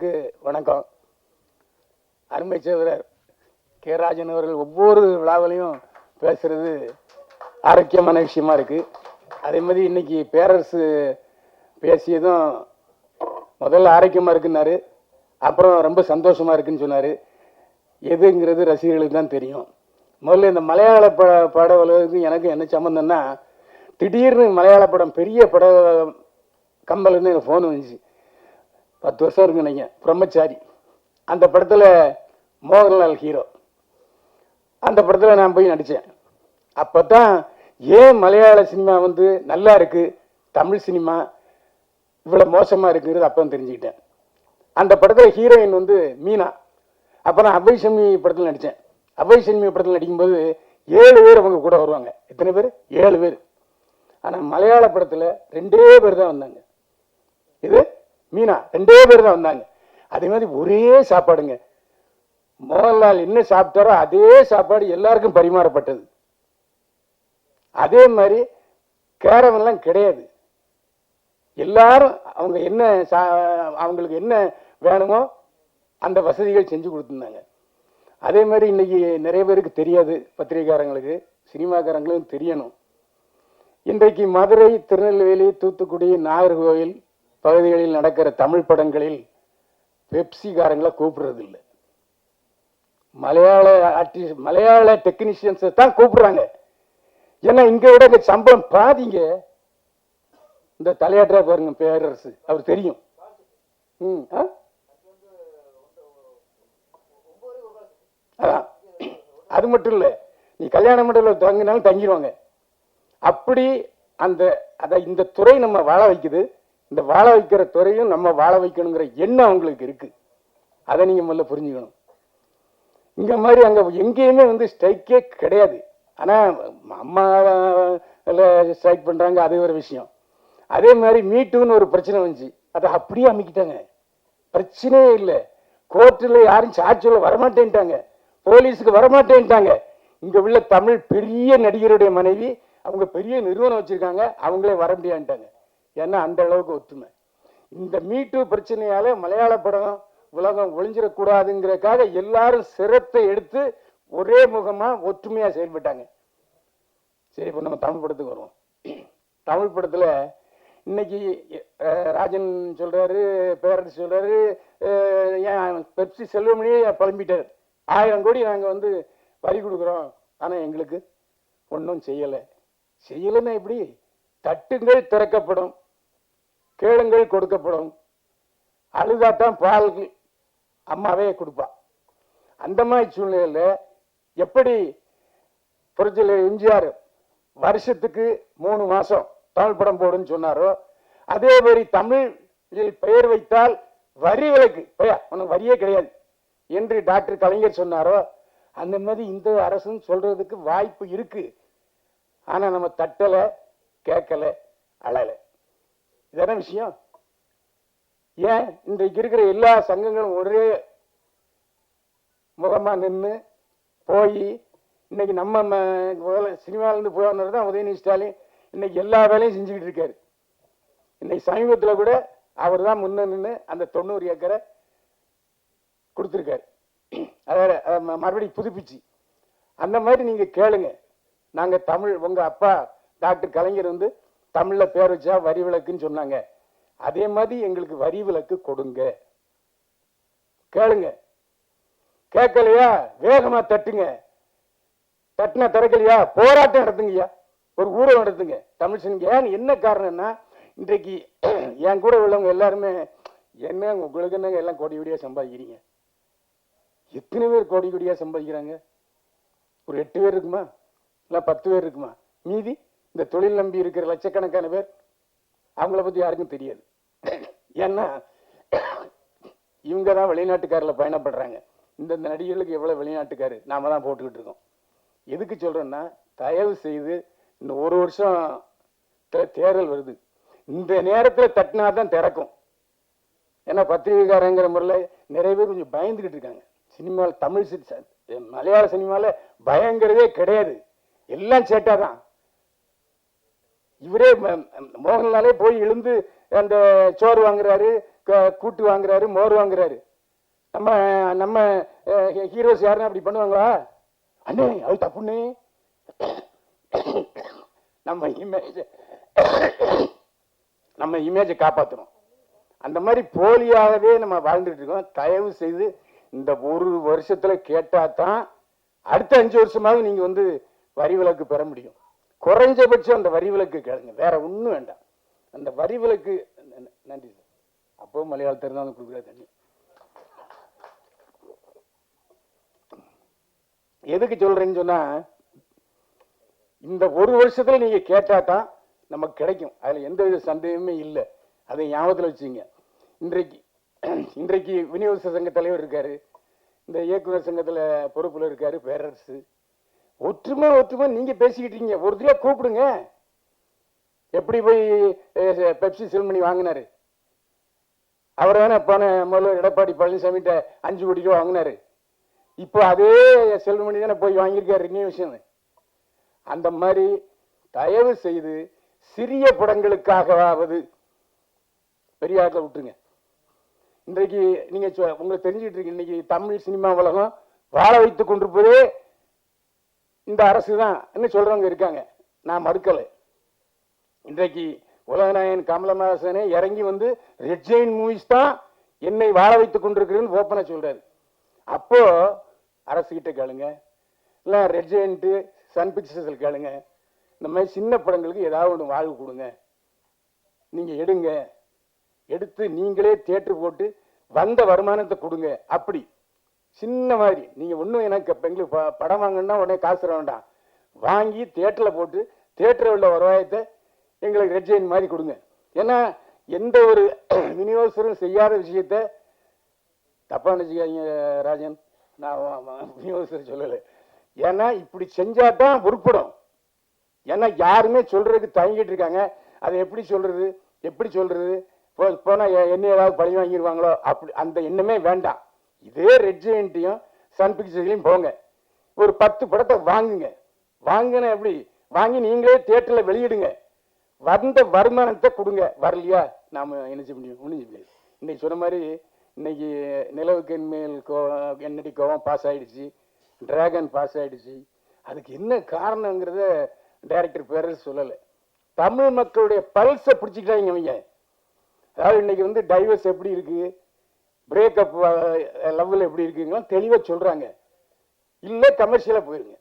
அனைவருக்கு வணக்கம். அருமை சேவரர் கே. ராஜன் அவர்கள் ஒவ்வொரு விழாவிலையும் பேசுறது ஆரோக்கியமான விஷயமா இருக்கு. அதே மாதிரி இன்னைக்கு பேரரசு பேசியதும் முதல்ல ஆரோக்கியமா இருக்குன்னாரு அப்புறம் ரொம்ப சந்தோஷமா இருக்குன்னு சொன்னாரு. எதுங்கிறது ரசிகர்களுக்கு தான் தெரியும். முதல்ல இந்த மலையாள ப பட உலகத்துக்கு எனக்கு என்ன சம்மந்தம்னா திடீர்னு மலையாள படம் பெரிய பட கம்பல்னு எனக்கு ஃபோன் வந்துச்சு. பத்து வருஷம் இருக்கு நினைக்கிறேன். பிரம்மச்சாரி. அந்த படத்தில் மோகன்லால் ஹீரோ அந்த படத்தில் நான் போய் நடித்தேன் அப்போ தான் ஏன் மலையாள சினிமா வந்து நல்லா இருக்குது தமிழ் சினிமா இவ்வளோ மோசமாக இருக்குங்கிறது அப்போ தெரிஞ்சுக்கிட்டேன். அந்த படத்தில் ஹீரோயின் வந்து மீனா. அப்போ நான் அபய் சமி படத்தில் நடித்தேன் அபய் சமி படத்தில் நடிக்கும்போது ஏழு பேர் அவங்க கூட வருவாங்க. எத்தனை பேர்? ஏழு பேர். ஆனால் மலையாள படத்தில் ரெண்டே பேர் தான் வந்தாங்க. இது மீனா ரெண்டே பேர் தான் வந்தாங்க. அதே மாதிரி ஒரே சாப்பாடுங்க. மோகன்லால் என்ன சாப்பிட்டாரோ அதே சாப்பாடு எல்லாருக்கும் பரிமாறப்பட்டது. அதே மாதிரி கேரவன்லாம் கிடையாது. எல்லாரும் அவங்க என்ன சா அவங்களுக்கு என்ன வேணுமோ அந்த வசதிகள் செஞ்சு கொடுத்துருந்தாங்க. அதே மாதிரி இன்னைக்கு நிறைய பேருக்கு தெரியாது பத்திரிகைக்காரங்களுக்கு சினிமாக்காரங்களுக்கும் தெரியணும். இன்றைக்கு மதுரை திருநெல்வேலி தூத்துக்குடி நாகர்கோவில் பகுதிகளில் நடக்கிற தமிழ் படங்களில் பெப்சிகாரங்களை கூப்பிடுறது இல்லை மலையாள ஆர்டிஸ்ட் மலையாள டெக்னீஷியன்ஸை தான் கூப்பிடுறாங்க. ஏன்னா இங்க விட இந்த சம்பளம் பாதிங்க. இந்த தலையாற்றா பாருங்க பேரரசு. அவர் தெரியும். ம் ஆ? அதான். அது மட்டும் இல்லை நீ கல்யாண மண்டபத்தில் தங்கினாலும் தங்கிடுவாங்க அப்படி அந்த அத இந்த துறை நம்ம வாழ வைக்குது. இந்த வாழ வைக்கிற துறையும் நம்ம வாழ வைக்கணுங்கிற எண்ணம் அவங்களுக்கு இருக்கு. அதை நீங்க முதல்ல புரிஞ்சுக்கணும். இங்க மாதிரி அங்க எங்கேயுமே வந்து ஸ்ட்ரைக்கே கிடையாது. ஆனா அம்மா ஸ்ட்ரைக் பண்றாங்க அது ஒரு விஷயம். அதே மாதிரி மீட்டுன்னு ஒரு பிரச்சனை வந்துச்சு. அதை அப்படியே அமைக்கிட்டாங்க. பிரச்சனையே இல்லை. கோர்ட்டில் யாரும் சாட்சியில் வரமாட்டேன்ட்டாங்க. போலீஸுக்கு வரமாட்டேன்ட்டாங்க. இங்கே உள்ள தமிழ் பெரிய நடிகருடைய மனைவி அவங்க பெரிய நிறுவனம் வச்சுருக்காங்க. அவங்களே வர முடியான்ட்டாங்க ஏன்னா அந்த அளவுக்கு ஒத்துமை. இந்த மீட்டு பிரச்சனையால மலையாள படம் உலகம் ஒளிஞ்சிடக்கூடாதுங்கிறதுக்காக எல்லாரும் சிரத்தை எடுத்து ஒரே முகமா ஒற்றுமையா செயல்பட்டாங்க. சரி இப்போ நம்ம தமிழ் படத்துக்கு வருவோம். தமிழ் படத்துல இன்னைக்கு ராஜன் சொல்றாரு பேரரசு சொல்றாரு ஏன் பெப்சி செல்வமணியே புலம்பிட்டார். ஆயிரம் கோடி நாங்கள் வந்து வரி கொடுக்குறோம். ஆனால் எங்களுக்கு ஒன்றும் செய்யலை. செய்யலைன்னா எப்படி? தட்டுங்கள் திறக்கப்படும். கேளுங்கள் கொடுக்கப்படும். அழுதாத்தான் பால் அம்மாவே கொடுப்பா. அந்த மாதிரி சூழ்நிலையில் எப்படி புரட்சியில் எம்ஜிஆர் வருஷத்துக்கு மூணு மாதம் தமிழ் படம் போடுன்னு சொன்னாரோ அதே மாதிரி தமிழில் பெயர் வைத்தால் வரி விலக்கு. பையா உனக்கு வரியே கிடையாது என்று டாக்டர் கலைஞர் சொன்னாரோ அந்த மாதிரி இந்த அரசுன்னு சொல்றதுக்கு வாய்ப்பு இருக்கு. ஆனால் நம்ம தட்டலை கேட்கலை அழலை. இதான விஷயம்? ஏன் இன்றைக்கு இருக்கிற எல்லா சங்கங்களும் ஒரே முகமா நின்று போய் இன்னைக்கு நம்ம முதல்ல சினிமால இருந்து போனவர் தான் உதயநிதி ஸ்டாலின். இன்னைக்கு எல்லா வேலையும் செஞ்சுக்கிட்டு இருக்காரு. இன்னைக்கு சமீபத்துல கூட அவர் தான் முன்ன நின்று அந்த தொண்ணூறு ஏக்கரை கொடுத்துருக்காரு. அதாவது அதை மறுபடியும் புதுப்பிச்சு. அந்த மாதிரி நீங்க கேளுங்க. நாங்க தமிழ் உங்க அப்பா டாக்டர் கலைஞர் வந்து தமிழ்ல பேர் வச்சா வரி விளக்குன்னு சொன்னாங்க. அதே மாதிரி எங்களுக்கு வரி விளக்கு கொடுங்க. கேளுங்க. கேட்கலையா? வேகமா தட்டுங்க. தட்டினா திறக்கலையா? போராட்டம் நடத்துங்கய்யா. ஒரு ஊரம் நடத்துங்க. தமிழ் சனிங்க ஏன் என்ன காரணம்னா இன்றைக்கு என் கூட உள்ளவங்க எல்லாருமே என்ன உங்களுக்கு என்னங்க எல்லாம் கோடி கொடியா சம்பாதிக்கிறீங்க? எத்தனை பேர் கோடி கொடியா சம்பாதிக்கிறாங்க? ஒரு எட்டு பேர் இருக்குமா? இல்லை பத்து பேர் இருக்குமா? மீதி? இந்த தொழில் நம்பி இருக்கிற லட்சக்கணக்கான பேர் அவங்கள பத்தி யாருக்கும் தெரியாது. ஏன்னா இவங்க தான் வெளிநாட்டுக்காரில் பயணப்படுறாங்க. இந்த நடிகர்களுக்கு எவ்வளவு வெளிநாட்டுக்காரு? நாம தான் போட்டுக்கிட்டு இருக்கோம். எதுக்கு சொல்றேன்னா தயவு செய்து இன்னும் ஒரு வருஷம் தேர்தல் வருது. இந்த நேரத்தில் தட்டினா தான் திறக்கும். ஏன்னா பத்திரிகைக்காரங்கிற முறையில் நிறைய பேர் கொஞ்சம் பயந்துகிட்டு இருக்காங்க. சினிமாவில் தமிழ் மலையாள சினிமாவில் பயங்கிறதே கிடையாது. எல்லாம் சேட்டா தான். இவரே ம- மோகன்லாலே போய் எழுந்து அந்த சோறு வாங்குறாரு க- கூட்டு வாங்குறாரு மோர் வாங்குறாரு. நம்ம நம்ம ஹீரோஸ் யாருன்னா அப்படி பண்ணுவாங்களா? அண்ணே அது தப்புண்ணே. நம்ம இமேஜ் நம்ம இமேஜை காப்பாற்றணும் அந்த மாதிரி போலியாகவே நம்ம வாழ்ந்துட்டு இருக்கோம். தயவு செய்து இந்த ஒரு வருஷத்துல கேட்டா தான் அடுத்த அஞ்சு வருஷமாக நீங்க வந்து வரி விலக்கு பெற முடியும். குறைஞ்சபட்சம் அந்த வரி விலக்கு கேளுங்க. வேற ஒன்றும் வேண்டாம். அந்த வரி விலக்கு நன்றி சார். அப்போ மலையாளத்தில் இருந்தாலும் கொடுக்குற தண்ணி. எதுக்கு சொல்றேன்னு சொன்னா இந்த ஒரு வருஷத்துல நீங்க கேட்டாதான் நமக்கு கிடைக்கும். அதுல எந்த வித சந்தேகமே இல்லை. அதை ஞாபகத்துல வச்சுங்க. இன்றைக்கு இன்றைக்கு விநியோக சங்க தலைவர் இருக்காரு. இந்த இயக்குனர் சங்கத்துல பொறுப்பில் இருக்காரு பேரரசு. ஒற்றுமை ஒற்றுமை நீங்க பேசிக்கிட்டு இருக்கீங்க. ஒரு தடவை கூப்பிடுங்க. எப்படி போய் பெப்சி செல்மணி வாங்கினாரு? அவர் தானே போன முதல்ல எடப்பாடி பழனிசாமிகிட்ட அஞ்சு கோடி ரூபா வாங்கினாரு. இப்போ அதே செல்வமணி தானே போய் வாங்கியிருக்காரு ரினியூஷன் அந்த மாதிரி தயவு செய்து சிறிய படங்களுக்காகவாவது பெரியாரில் விட்டுருங்க. இன்றைக்கு நீங்க சொ- உங்களுக்கு தெரிஞ்சுட்டு இருக்கு இன்னைக்கு தமிழ் சினிமா உலகம் வாழ வைத்துக் கொண்டிருப்பதே இந்த அரசு தான் சொல்றவங்க இருக்காங்க? நான் மறுக்கலை. இன்றைக்கு உலகநாயகன் கமலஹாசனே இறங்கி வந்து ரெட்ஜைன் மூவிஸ் தான் என்னை வாழ வைத்துக் கொண்டிருக்கிறேன்னு ஓப்பனாக சொல்றாரு. அப்போ அரசு கிட்ட கேளுங்க. இல்ல ரெட் ஜெயின்ட்டு சன் பிக்சர்ஸில் கேளுங்க. இந்த மாதிரி சின்ன படங்களுக்கு ஏதாவது ஒன்று வாழ்வு கொடுங்க. நீங்க எடுங்க. எடுத்து நீங்களே தேட்டர் போட்டு வந்த வருமானத்தை கொடுங்க. அப்படி. சின்ன மாதிரி. நீங்க ஒன்றும் எனக்கு எங்களுக்கு ப- படம் வாங்கணுன்னா உடனே காசு தர வேண்டாம். வாங்கி தேட்டரில் போட்டு தேட்டரில் உள்ள வருவாயத்தை எங்களுக்கு ரெட்ஜைன் மாதிரி கொடுங்க. ஏன்னா எந்த ஒரு விநியோகஸ்தரும் செய்யாத விஷயத்த தப்பா நினைச்சுக்காதீங்க ராஜன். நான் விநியோகஸ்தர் சொல்லலை. ஏன்னா இப்படி செஞ்சால் தான் உருப்படும் ஏன்னா யாருமே சொல்றதுக்கு தயங்கிட்டு இருக்காங்க. அதை எப்படி சொல்றது? எப்படி சொல்றது? போ- போனா என்ன ஏதாவது பழி வாங்கிடுவாங்களோ அப்படி அந்த எண்ணமே வேண்டாம். இதே ரெட் ஜெயின்ட்டையும் சன் பிக்சர்ஸ்லையும் போங்க. ஒரு பத்து படத்தை வாங்குங்க. வாங்கின எப்படி? வாங்கி நீங்களே தேட்டரில் வெளியிடுங்க. வந்த வருமானத்தை கொடுங்க. வரலையா? நாம் என்ன செய்ய முடியும்? ஒன்றும் செய்ய முடியாது. இன்னைக்கு சொன்ன மாதிரி இன்னைக்கு நிலவுக்கு மேல் கோ என்னடி கோவம் பாஸ் ஆகிடுச்சு டிராகன் பாஸ் ஆகிடுச்சு அதுக்கு என்ன காரணங்கிறத டைரக்டர் பேரரசு சொல்லலை. தமிழ் மக்களுடைய பல்ஸை பிடிச்சிக்கிட்டாங்க அவங்க அதாவது இன்னைக்கு வந்து டைவர்ஸ் எப்படி இருக்குது பிரேக்கப் லெவல் எப்படி இருக்குங்களோ தெளிவாக சொல்றாங்க. இல்லை கமர்ஷியலாக போயிருங்க.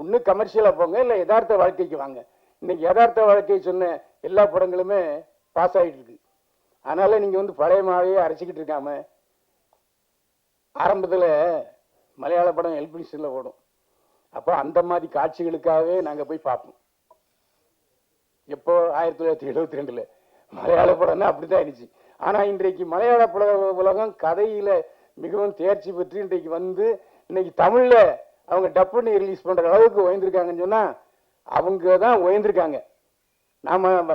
ஒன்று கமர்ஷியலாக போங்க இல்லை யதார்த்த வாழ்க்கைக்கு வாங்க. இன்னைக்கு யதார்த்த வாழ்க்கை சொன்ன எல்லா படங்களுமே பாஸ் ஆகிட்டு இருக்கு. அதனால நீங்கள் வந்து பழைய மாவையே அரைச்சிக்கிட்டு இருக்காம ஆரம்பத்தில் மலையாள படம் எல்பினிஷனில் ஓடும். அப்போ அந்த மாதிரி காட்சிகளுக்காகவே நாங்கள் போய் பார்ப்போம். எப்போ? ஆயிரத்தி தொள்ளாயிரத்தி எழுபத்தி ரெண்டுல. மலையாள படம்னா அப்படி தான் இருந்துச்சு ஆனால் இன்றைக்கு மலையாள புல உலகம் கதையில் மிகவும் தேர்ச்சி பெற்று இன்றைக்கு வந்து இன்னைக்கு தமிழில் அவங்க டப்புன்னு ரிலீஸ் பண்ணுற அளவுக்கு உயர்ந்திருக்காங்கன்னு சொன்னால் அவங்க தான் உயர்ந்திருக்காங்க. நாம்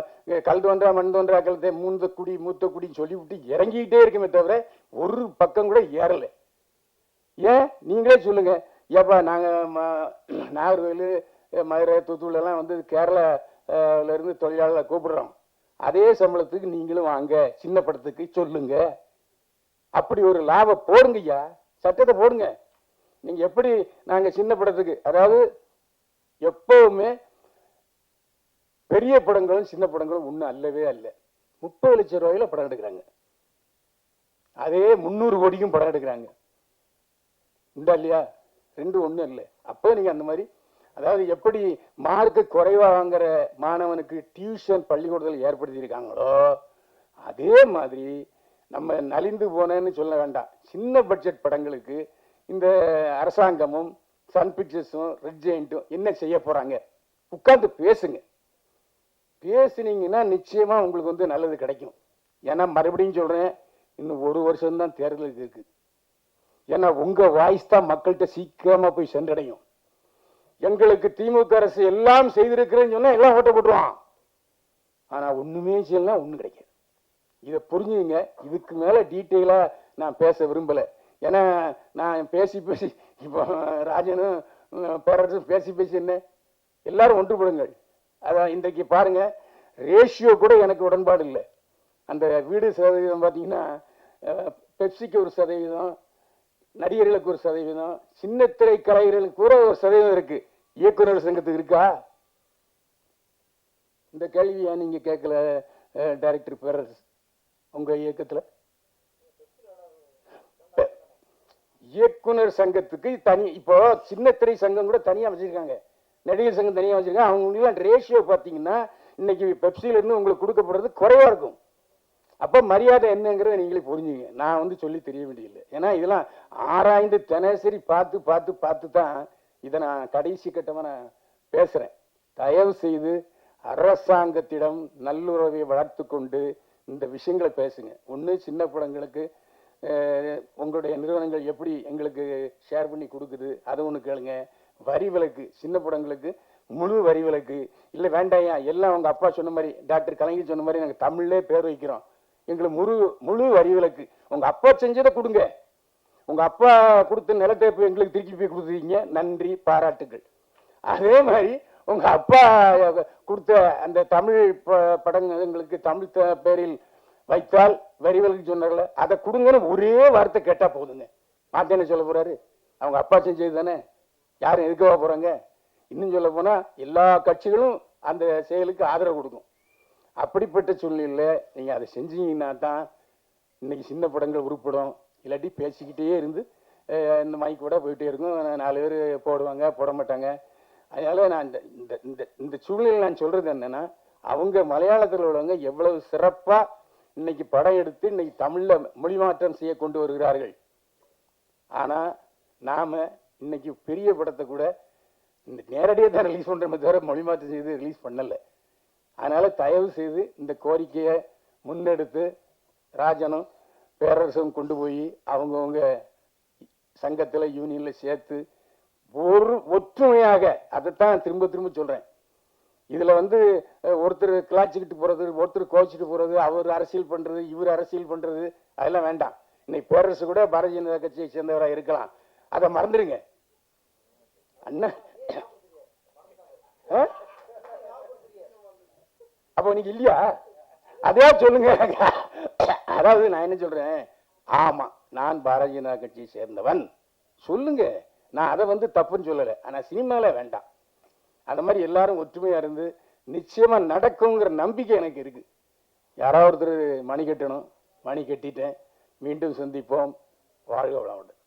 கல் தோன்றா மண் தோன்றா கழுத்தை மூந்த குடி மூத்த குடின்னு சொல்லிவிட்டு இறங்கிக்கிட்டே இருக்குமே தவிர ஒரு பக்கம் கூட ஏறலை. ஏன்? நீங்களே சொல்லுங்கள் ஏப்பா நாங்கள் ம- நாகர்கோவில் மதுரை தூத்துக்குடி எல்லாம் வந்து கேரளாவிலேருந்து இருந்து தொழிலாளர்களை கூப்பிடுறோம். அதே சம்பளத்துக்கு நீங்களும் வாங்க சின்ன படத்துக்கு சொல்லுங்க. அப்படி ஒரு லாபம் போடுங்கய்யா. சட்டத்தை போடுங்க. நீங்க எப்படி நாங்க சின்ன படத்துக்கு அதாவது எப்பவுமே பெரிய படங்களும் சின்ன படங்களும் ஒன்றும் அல்லவே அல்ல. முப்பது லட்சம் ரூபாயில படம் எடுக்கிறாங்க. அதே முந்நூறு கோடிக்கும் படம் எடுக்கிறாங்க. உண்டா இல்லையா? ரெண்டு ஒண்ணும் இல்லை. அப்போ நீங்க அந்த மாதிரி அதாவது எப்படி மார்க்கு குறைவாக வாங்குற மாணவனுக்கு டியூஷன் பள்ளிக்கூடத்தில் ஏற்படுத்தி இருக்காங்களோ அதே மாதிரி நம்ம நலிந்து போனேன்னு சொல்ல வேண்டாம். சின்ன பட்ஜெட் படங்களுக்கு இந்த அரசாங்கமும் சன் பிக்சர்ஸும் ரெட் ஜெயிண்ட்டும் என்ன செய்ய போகிறாங்க உட்காந்து பேசுங்க. பேசுனீங்கன்னா நிச்சயமாக உங்களுக்கு வந்து நல்லது கிடைக்கும். ஏன்னா மறுபடியும் சொல்கிறேன் இன்னும் ஒரு வருஷம்தான் தேர்தல் இருக்குது ஏன்னா உங்கள் வாய்ஸ் தான் மக்கள்கிட்ட சீக்கிரமாக போய் சென்றடையும். எங்களுக்கு திமுக அரசு எல்லாம் செய்திருக்கிறேன்னு சொன்னா எல்லாம் ஓட்ட போட்டுருவான். ஆனா ஒண்ணுமே செய்யலாம் ஒன்றும் கிடைக்காது. இதை புரிஞ்சுங்க இதுக்கு மேல டீட்டெயிலா நான் பேச விரும்பல. ஏன்னா நான் பேசி பேசி இப்போ ராஜனும் உம், பேரரசும் பேசி பேசி என்ன? எல்லாரும் ஒன்றுபடுங்கள். அதான் இன்றைக்கு பாருங்க. ரேஷியோ கூட எனக்கு உடன்பாடு இல்லை. அந்த வீடு சதவீதம் பார்த்தீங்கன்னா பெப்சிக்கு ஒரு சதவீதம் நடிகர்களுக்கு ஒரு சதவீதம் சின்னத்திரை கலைஞர்களுக்கு கூட ஒரு சதவீதம் இருக்குது இயக்குனர் சங்கத்துக்கு இருக்கா? இந்த கேள்வியா நீங்க கேட்கல டைரக்டர் பேரரசு உங்க இயக்கத்தில்? இயக்குனர் சங்கத்துக்கு தனி இப்போ சின்ன திரை சங்கம் கூட தனியா வச்சிருக்காங்க. நடிகர் சங்கம் தனியா வச்சிருக்காங்க. அவங்க ரேஷியோ பார்த்தீங்கன்னா இன்னைக்கு பெப்சில இருந்து உங்களுக்கு கொடுக்கப்படுறது குறைவா இருக்கும். அப்ப மரியாதை என்னங்கிறத நீங்களே புரிஞ்சுங்க. நான் வந்து சொல்லி தெரிய வேண்டியதில்லை. ஏன்னா இதெல்லாம் ஆராய்ந்து தினசரி பார்த்து பார்த்து பார்த்து தான் இதை நான் கடைசி கட்டமாக நான் பேசுகிறேன் தயவு செய்து அரசாங்கத்திடம் நல்லுறவை வளர்த்து கொண்டு இந்த விஷயங்களை பேசுங்க. ஒன்று சின்ன படங்களுக்கு உங்களுடைய நிறுவனங்கள் எப்படி எங்களுக்கு ஷேர் பண்ணி கொடுக்குது அதை ஒன்று கேளுங்க. வரி விலக்கு சின்ன படங்களுக்கு முழு வரி விலக்கு. இல்லை வேண்டாயா எல்லாம் அவங்க அப்பா சொன்ன மாதிரி டாக்டர் கலைஞர் சொன்ன மாதிரி நாங்கள் தமிழ்லே பேர் வைக்கிறோம். எங்களுக்கு முழு முழு வரி விலக்கு. உங்கள் அப்பா செஞ்சதை கொடுங்க. உங்கள் அப்பா கொடுத்த நிலத்தை எங்களுக்கு திருப்பி போய் கொடுத்துருக்கீங்க நன்றி பாராட்டுகள். அதே மாதிரி உங்கள் அப்பா கொடுத்த அந்த தமிழ் ப- எங்களுக்கு தமிழ் த- பேரில் வைத்தால் வரி விலக்கு அதை கொடுங்கன்னு ஒரே வார்த்தை கேட்டால் போதுங்க. மாத்த என்ன சொல்ல போகிறாரு அவங்க அப்பா செஞ்சது தானே. யாரும் எதுக்கவா போகிறாங்க இன்னும் சொல்ல போனால் எல்லா கட்சிகளும் அந்த செயலுக்கு ஆதரவு கொடுக்கும். அப்படிப்பட்ட சூழ்நிலையில் நீங்கள் அதை செஞ்சீங்கன்னா தான் இன்னைக்கு சின்ன படங்கள் உருப்படும். இல்லாட்டி பேசிக்கிட்டே இருந்து இந்த மைக் கூட போயிட்டே இருக்கும். நாலு பேர் போடுவாங்க போட மாட்டாங்க. அதனால நான் இந்த இந்த இந்த இந்த சூழ்நிலையில் நான் சொல்றது என்னன்னா அவங்க மலையாளத்தில் உள்ளவங்க எவ்வளவு சிறப்பா இன்னைக்கு படம் எடுத்து இன்னைக்கு தமிழ்ல மொழி மாற்றம் செய்ய கொண்டு வருகிறார்கள். ஆனா நாம இன்னைக்கு பெரிய படத்தை கூட இந்த நேரடியாக தான் ரிலீஸ் பண்ணுறமே தவிர மொழி மாற்றம் செய்து ரிலீஸ் பண்ணல. அதனால தயவு செய்து இந்த கோரிக்கையை முன்னெடுத்து ராஜனும் பேரரசும் கொண்டு போய் அவங்கவுங்க சங்கத்துல யூனியன்ல சேர்த்து ஒரு ஒற்றுமையாக அதைத்தான் திரும்ப திரும்ப சொல்றேன். இதுல வந்து ஒருத்தர் கிளாச்சிக்கிட்டு போறது ஒருத்தர் கோச்சிட்டு போறது அவர் அரசியல் பண்றது இவர் அரசியல் பண்றது அதெல்லாம் வேண்டாம். இன்னைக்கு பேரரசு கூட பாரதிய ஜனதா கட்சியை சேர்ந்தவராக இருக்கலாம். அதை மறந்துடுங்க அண்ணா அப்போ நீங்க இல்லையா? அதே சொல்லுங்க. அதாவது நான் என்ன சொல்றேன்? ஆமா நான் பாரதிய ஜனதா கட்சியை சேர்ந்தவன். சொல்லுங்க. நான் அதை வந்து தப்புன்னு சொல்லலை. ஆனால் சினிமால வேண்டாம். அந்த மாதிரி எல்லாரும் ஒற்றுமையா இருந்து நிச்சயமா நடக்குங்கிற நம்பிக்கை எனக்கு இருக்கு. யாராவது ஒருத்தர் மணி கட்டணும் மணி கட்டிட்டேன் மீண்டும் சந்திப்போம். வாழ்க வளமுடன்.